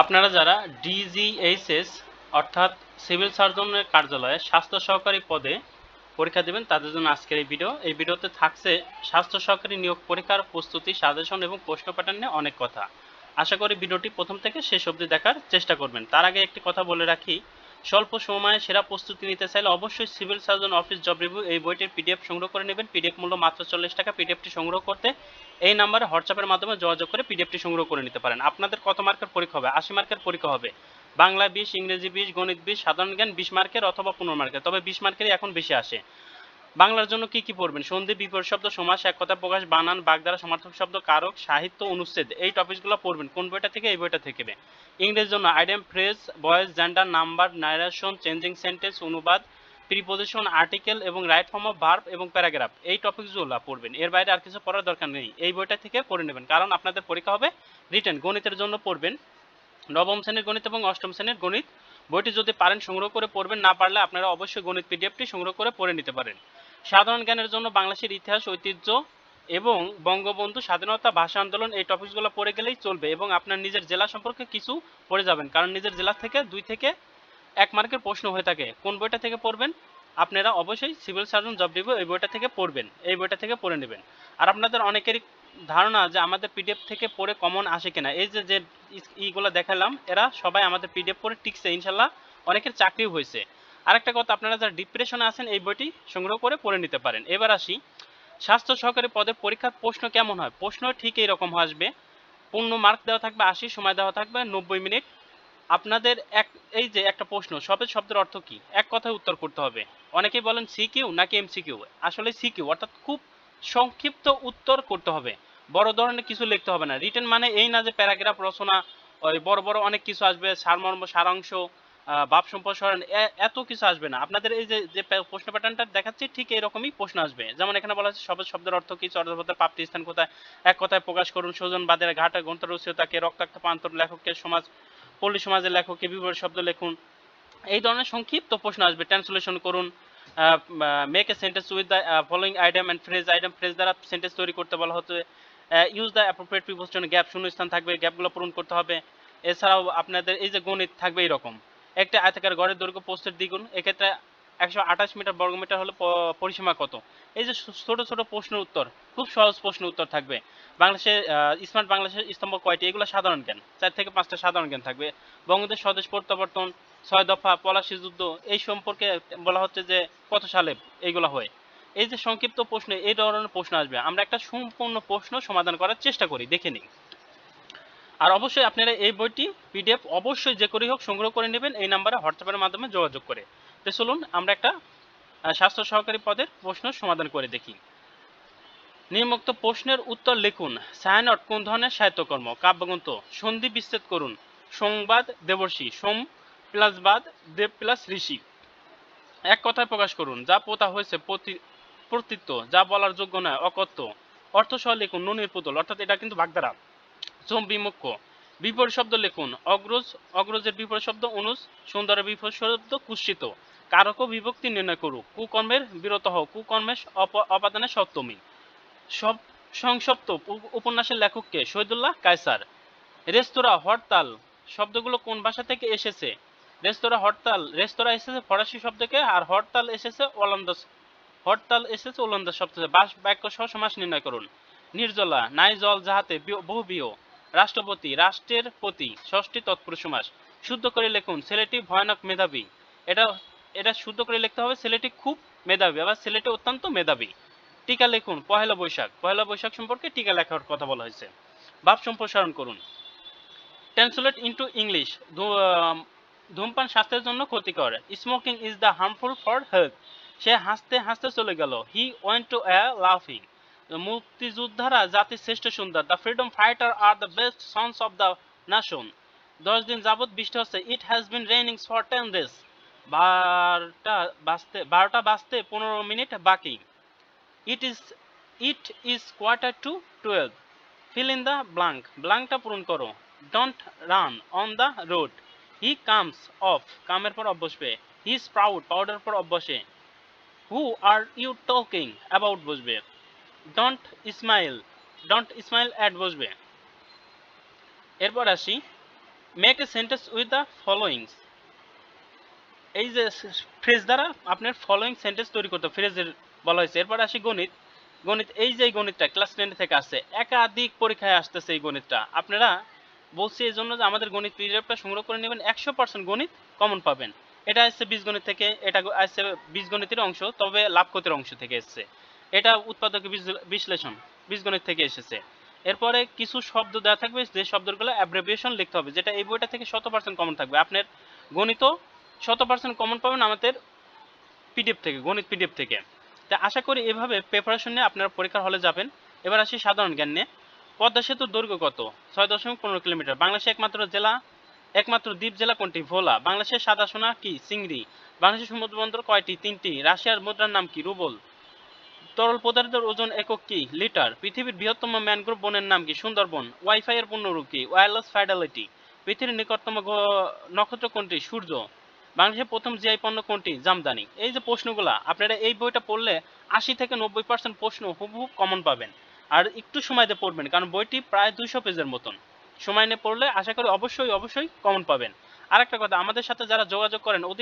আপনারা যারা ডিজিএইচএস অর্থাৎ সিভিল সার্জনের কার্যালয়ে স্বাস্থ্য সহকারী পদে পরীক্ষা দেবেন, তাদের জন্য আজকের এই ভিডিও। এই ভিডিওতে থাকছে স্বাস্থ্য সহকারী নিয়োগ পরীক্ষার প্রস্তুতি, সাজেশন এবং প্রশ্ন প্যাটার্ন নিয়ে অনেক কথা। আশা করি ভিডিওটি প্রথম থেকে শেষ অবধি দেখার চেষ্টা করবেন। তার আগে একটি কথা বলে রাখি স্বল্প সময়ে সেরা প্রস্তুতি নিতে চাইলে অবশ্যই civil surgeon office job review এই বইটির পিডিএফ সংগ্রহ করে নেবেন। পিডিএফ মূল্য মাত্র চল্লিশ টাকা। পিডিএফটি সংগ্রহ করতে এই নাম্বারে হোয়াটসঅ্যাপের মাধ্যমে যোগাযোগ করে পিডিএফটি সংগ্রহ করে নিতে পারেন। আপনাদের কত মার্কের পরীক্ষা হবে? আশি মার্কের পরীক্ষা হবে। বাংলা বিশ, ইংরেজি বিশ, গণিত বিশ, সাধারণ জ্ঞান বিশ মার্কের অথবা পনেরো মার্কের। তবে বিশ মার্কেরই এখন বেশি আসে। বাংলার জন্য কি কি পড়বেন? সন্ধি, বিপরীত শব্দ, সমাস, এক কথা প্রকাশ, বানান, বাগধারা, সমার্থক শব্দ, কারক, সাহিত্য, অনুচ্ছেদ, এই টপিকসগুলো পড়বেন। কোন বইটা থেকে? এই বইটা থেকে ইংরেজির জন্য idiom, phrase, voice, gender, number, narration, changing sentence, অনুবাদ, প্রিপোজিশন, আর্টিকেল এবং রাইট ফর্ম অফ ভার্ব এবং প্যারাগ্রাফ, এই টপিকসগুলো পড়বেন। এর বাইরে আর কিছু পড়ার দরকার নেই। এই বইটা থেকে পড়ে নেবেন। কারণ আপনাদের পরীক্ষা হবে রিটেন, গণিতের জন্য পড়বেন। নবম শ্রেণির গণিত এবং অষ্টম শ্রেণির গণিত। বইটি যদি পারেন, সংগ্রহ করে পড়বেন। না পারলে আপনারা অবশ্যই গণিত পিডিএফটি সংগ্রহ করে পড়ে নিতে পারেন। সাধারণ জ্ঞানের জন্য বাংলাদেশের ইতিহাস, ঐতিহ্য এবং বঙ্গবন্ধু স্বাধীনতা ভাষা আন্দোলন এই টপিকসগুলো পড়ে গেলেই চলবে এবং আপনার নিজের জেলা সম্পর্কে কিছু পড়ে যাবেন। কারণ নিজের জেলা থেকে দুই থেকে এক মার্কের প্রশ্ন হয়ে থাকে, কোন বইটা থেকে পড়বেন? আপনারা অবশ্যই সিভিল সার্জন জব রিভিউ এই বইটা থেকে পড়বেন, এই বইটা থেকে পড়ে নেবেন। আর আপনাদের অনেকেরই ধারণা যে আমাদের পিডিএফ থেকে পড়ে কমন আসে কিনা, এই যে যে ইগুলো দেখালাম, এরা সবাই আমাদের পিডিএফ পড়ে টিকছে, ইনশাল্লাহ অনেকের চাকরিও হয়েছে। আরেকটা কথা, আপনারা যারা ডিপ্রেশনে আছেন এই বইটি সংগ্রহ করে পড়ে নিতে পারেন। এবার আসি, স্বাস্থ্য সহকারী পদের পরীক্ষার প্রশ্ন কেমন হয়? প্রশ্ন ঠিক এইরকম আসবে, পূর্ণ মার্ক দেওয়া থাকবে আশি, সময় দেওয়া থাকবে নব্বই মিনিট। আপনাদের এক, এই যে একটা প্রশ্ন সবের শব্দের অর্থ কি? এক কথায় উত্তর করতে হবে। অনেকেই বলেন সিকিউ নাকি এমসিকিউ আসলে সিকিউ অর্থাৎ খুব সংক্ষিপ্ত উত্তর করতে হবে। বড় ধরনের কিছু লিখতে হবে না। রিটেন মানে এই না যে প্যারাগ্রাফ রচনা, ওই বড় বড় অনেক কিছু আসবে, সারমর্ম, সারাংশ ভাব সম্প্রসারণ এত কিছু আসবে না। আপনাদের এই যে প্রশ্ন প্যাটার্নটা দেখাচ্ছি, ঠিক এরকমই প্রশ্ন আসবে। যেমন এখানে বলা আছে সবের শব্দের অর্থ কি? চর্যাপদের প্রাপ্তি স্থান কোথায়? এক কথায় প্রকাশ করুন, সুজন বাদের ঘাটে গ্রন্থ রচিতাকে রক্তাক্ত পান্তর লেখককে, সমাজ, পল্লী সমাজের লেখককে বিপরীত শব্দ লিখুন। এই ধরনের সংক্ষিপ্ত প্রশ্ন আসবে। ট্রান্সলেশন করুন make a sentence with the following idiom and phrase idiom phrase দ্বারা সেন্টেন্স তৈরি করতে বলা হচ্ছে। Use the appropriate preposition gap শূন্য স্থান থাকবে গ্যাপগুলো পূরণ করতে হবে। এছাড়াও আপনাদের এই যে গণিত থাকবে এরকম একটা আয়তাকার গড়ের দৈর্ঘ্য পোস্টের দ্বিগুণ, এক্ষেত্রে একশো আঠাশ মিটার বর্গমিটার হলে পরিসীমা কত? এই যে ছোট ছোট প্রশ্নের উত্তর, খুব সহজ প্রশ্ন উত্তর থাকবে। বাংলাদেশে স্মার্ট বাংলাদেশের স্তম্ভ কয়টি? এগুলো সাধারণ জ্ঞান। চার থেকে পাঁচটা সাধারণ জ্ঞান থাকবে। বঙ্গদেশ স্বদেশ প্রত্যাবর্তন, ছয় দফা পলাশি যুদ্ধ, এই সম্পর্কে বলা হচ্ছে যে কত সালে এইগুলো হয়। এই যে সংক্ষিপ্ত প্রশ্ন, এই ধরনের প্রশ্ন আসবে। আমরা একটা সম্পূর্ণ প্রশ্ন সমাধান করার চেষ্টা করি, দেখে নিই। আর অবশ্যই আপনারা এই বইটি পিডিএফ অবশ্যই যে করেই হোক সংগ্রহ করে নেবেন এই নাম্বারে হোয়াটসঅ্যাপের মাধ্যমে যোগাযোগ করে। তো চলুন, আমরা একটা স্বাস্থ্য সহকারী পদের প্রশ্ন সমাধান করে দেখি। নিম্নোক্ত প্রশ্নের উত্তর লিখুন ছায়ানট কোন ধরনের সাহিত্যকর্ম? কাব্যগ্রন্থ, সন্ধি বিচ্ছেদ করুন, সংবাদ দেবর্ষী, সোম প্লাস বাদ, দেব প্লাস ঋষি। এক কথায় প্রকাশ করুন, যা পোতা হয়েছে প্রতি- প্রতীত্ব, যা বলার যোগ্য নয়, অকথ্য। অর্থ সহ লিখুন, নুনির পুতুল, অর্থাৎ এটা কিন্তু বাগধারা। চোম বিমুখ্য। বিপরীত শব্দ লিখুন। অগ্রজ, অগ্রজের বিপরীত শব্দ অনুজ, সুন্দরের বিপরীত শব্দ কুৎসিত কারক বিভক্তি নির্ণয় করুক। কুকর্মের বিরত হও। কুকর্মের অপাদানে সপ্তমী। সব সংসপ্ত উপন্যাসের লেখককে শহীদুল্লাহ কায়সার। রেস্তোরাঁ, হরতাল, শব্দগুলো কোন ভাষা থেকে এসেছে? রেস্তোরাঁ, হরতাল, রেস্তোরাঁ এসেছে ফরাসি শব্দ থেকে আর হরতাল এসেছে ওলান্দাস হরতাল এসেছে ওলান্দাস শব্দ বাস, বাক্য সহ সমাস নির্ণয় করুন। নির্জলা, নাই জল যাহাতে বহু বিয় রাষ্ট্রপতি, রাষ্ট্রের প্রতি ষষ্ঠী তৎপুরুষ সমাস। শুদ্ধ করে লিখুন, ছেলেটি ভয়ানক মেধাবী। এটা এটা শুদ্ধ করে লিখতে হবে, ছেলেটি খুব মেধাবী, আবার ছেলেটি অত্যন্ত মেধাবী। টিকা লিখুন, পহেলা বৈশাখ। পহেলা বৈশাখ সম্পর্কে টিকা লেখার কথা বলা হয়েছে। ভাব সম্প্রসারণ করুন। ট্রান্সলেট ইনটু ইংলিশ ধূমপান স্বাস্থ্যের জন্য ক্ষতিকর। Smoking is the harmful for health সে হাসতে হাসতে চলে গেল। হি ওয়েন্ট টু এ লাফিং মুক্তিযোদ্ধারা জাতির শ্রেষ্ঠ সুন্দর। The freedom fighter are the best sons of the nation দশ দিন যাবৎ বৃষ্টি হচ্ছে। It has been raining for ten days বারোটা বাজতে বারোটা বাজতে পনেরো মিনিট বাকি। It is it is quarter to twelve fill in the blank ব্লাঙ্কটা পূরণ করো। Don't run on the road he comes of কামের পর অফ বসবে হি ইজ প্রাউড পাউডার পর অফ বসে who are you talking about বসবে? Don't smile don't smile at বসবে। এরপর আসি। Make a sentence with the followings এই যে ফ্রেজ দ্বারা আপনার ফলোয়িং সেন্টেন্স তৈরি করতে ফ্রেজের বলা হয়েছে। এরপর আসি গণিত। গণিত, এই যে গণিতটা ক্লাস টেন থেকে আসছে, একাধিক পরীক্ষায় আসতেছে এই গণিতটা। আপনারা বলছি এই জন্য যে আমাদের গণিত পিডিএফটা সংগ্রহ করে নেবেন। একশো পার্সেন্ট গণিত কমন পাবেন। এটা আসছে বীজগণিত থেকে, এটা আসছে বীজগণিতের অংশ, তবে লাভ ক্ষতির অংশ থেকে এসছে। এটা উৎপাদক বিশ্লেষণ, বীজগণিত থেকে এসেছে। এরপরে কিছু শব্দ দেওয়া থাকবে, যে শব্দগুলো অ্যাব্রেভিয়েশন লিখতে হবে, যেটা এই বইটা থেকে শত পার্সেন্ট কমন থাকবে। আপনার গণিত শত পার্সেন্ট কমন পাবেন আমাদের পিডিএফ থেকে, গণিত পিডিএফ থেকে। তা আশা করি এভাবে প্রিপারেশন নিয়ে আপনারা পরীক্ষার হলে যাবেন। এবার আসি সাধারণ জ্ঞান নিয়ে। পদ্মা সেতুর দৈর্ঘ্য কত? ছয় দশমিক পনেরো কিলোমিটার। বাংলাদেশে একমাত্র জেলা, একমাত্র দ্বীপ জেলা কোনটি? ভোলা। বাংলাদেশের সাদা সোনা কি? চিংড়ি বাংলাদেশের সমুদ্র বন্দর কয়টি? তিনটি। রাশিয়ার মুদ্রার নাম কি? রুবল। তরল পদার্থের ওজন একক কি? লিটার। পৃথিবীর বৃহত্তম ম্যানগ্রোভ বনের নাম কি? সুন্দরবন। ওয়াইফাই এর পূর্ণরূপ কি? ওয়্যারলেস ফাইডালিটি পৃথিবীর নিকটতম নক্ষত্র কোনটি? সূর্য। বাংলাদেশের প্রথম জিআই পণ্য কোনটি? জামদানি। এই যে প্রশ্নগুলা, আপনারা এই বইটা পড়লে আশি থেকে নব্বই পার্সেন্ট প্রশ্ন হুবহু কমন পাবেন। আর একটু সময় দিয়ে পড়বেন, কারণ বইটি প্রায় দুইশো পেজের মতন। সময় নিয়ে পড়লে আশা করি অবশ্যই অবশ্যই কমন পাবেন। আর একটা কথা, আমাদের সাথে যারা যোগাযোগ করেন